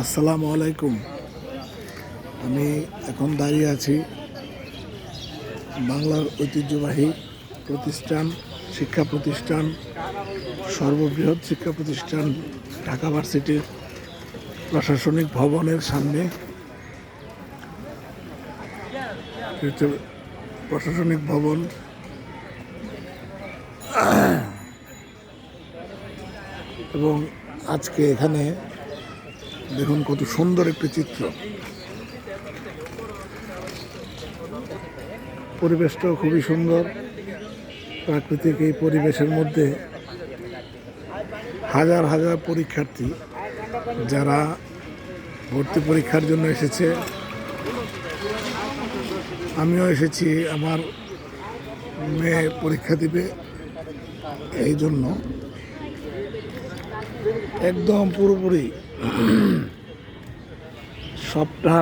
আসসালামু আলাইকুম। আমি এখন দাঁড়িয়ে আছি বাংলার ঐতিহ্যবাহী প্রতিষ্ঠান, শিক্ষা প্রতিষ্ঠান, সর্ববৃহৎ শিক্ষা প্রতিষ্ঠান ঢাকা ভার্সিটির প্রশাসনিক ভবনের সামনে। প্রশাসনিক ভবন। এবং আজকে এখানে দেখুন কত সুন্দর একটি চিত্র। পরিবেশটাও খুবই সুন্দর। প্রাকৃতিক এই পরিবেশের মধ্যে হাজার হাজার পরীক্ষার্থী যারা ভর্তি পরীক্ষার জন্য এসেছে। আমিও এসেছি আমার মেয়ে পরীক্ষা দিবে এই জন্য। একদম পুরোপুরি সবটা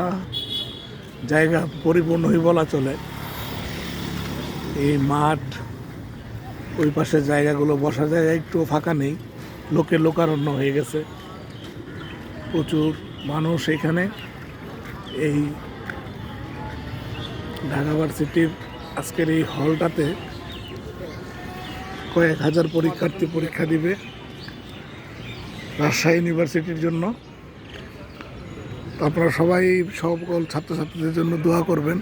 জায়গা পরিপূর্ণই বলা চলে। এই মাঠ, ওই পাশের জায়গাগুলো বসার জায়গা একটু ফাঁকা নেই লোকে লোকারণ্য হয়ে গেছে। প্রচুর মানুষ এখানে। এই ঢাকা ভার্সিটির আজকের এই হলটাতে কয়েক হাজার পরীক্ষার্থী পরীক্ষা দিবে। রাজশাহী ইউনিভার্সিটির জন্য। আপনারা সবাই সকল ছাত্রছাত্রীদের জন্য দোয়া করবেন।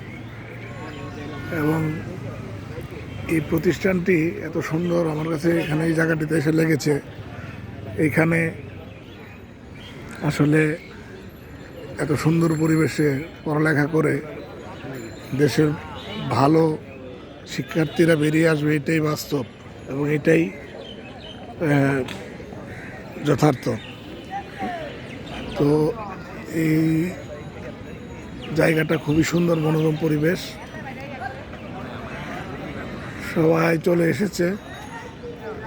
এবং এই প্রতিষ্ঠানটি এত সুন্দর, আমার কাছে এখানে এই জায়গাটিতে এসে লেগেছে। এইখানে আসলে এত সুন্দর পরিবেশে পড়ালেখা করে দেশের ভালো শিক্ষার্থীরা বেরিয়ে আসবে, এটাই বাস্তব। এবং এটাই যথার্থ। তো এই জায়গাটা খুবই সুন্দর, মনোরম পরিবেশ। সবাই চলে এসেছে।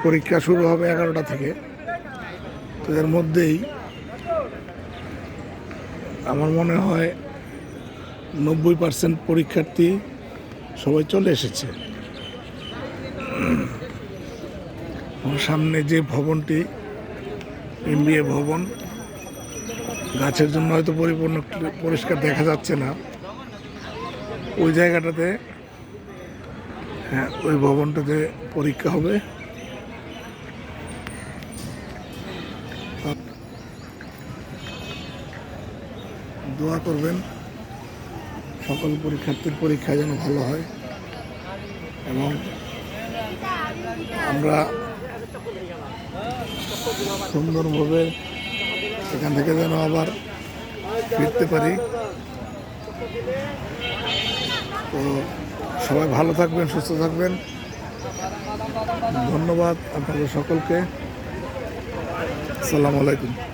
পরীক্ষা শুরু হবে এগারোটা থেকে। তো এর মধ্যেই আমার মনে হয় নব্বই পার্সেন্ট পরীক্ষার্থী সবাই চলে এসেছে। সামনে যে ভবনটি এমবিএ ভবন। গাছের জন্য হয়তো পরিপূর্ণ পরিষ্কার দেখা যাচ্ছে না। ওই জায়গাটাতে হ্যাঁ ওই ভবনটাতে পরীক্ষা হবে। দোয়া করবেন, সকল পরীক্ষার্থীর পরীক্ষা যেন ভালো হয়। এবং আমরা সুন্দরভাবে এখান থেকে যেন আবার ফিরতে পারি। তো সবাই ভালো থাকবেন, সুস্থ থাকবেন। ধন্যবাদ আপনাদের সকলকে। আসসালামু আলাইকুম।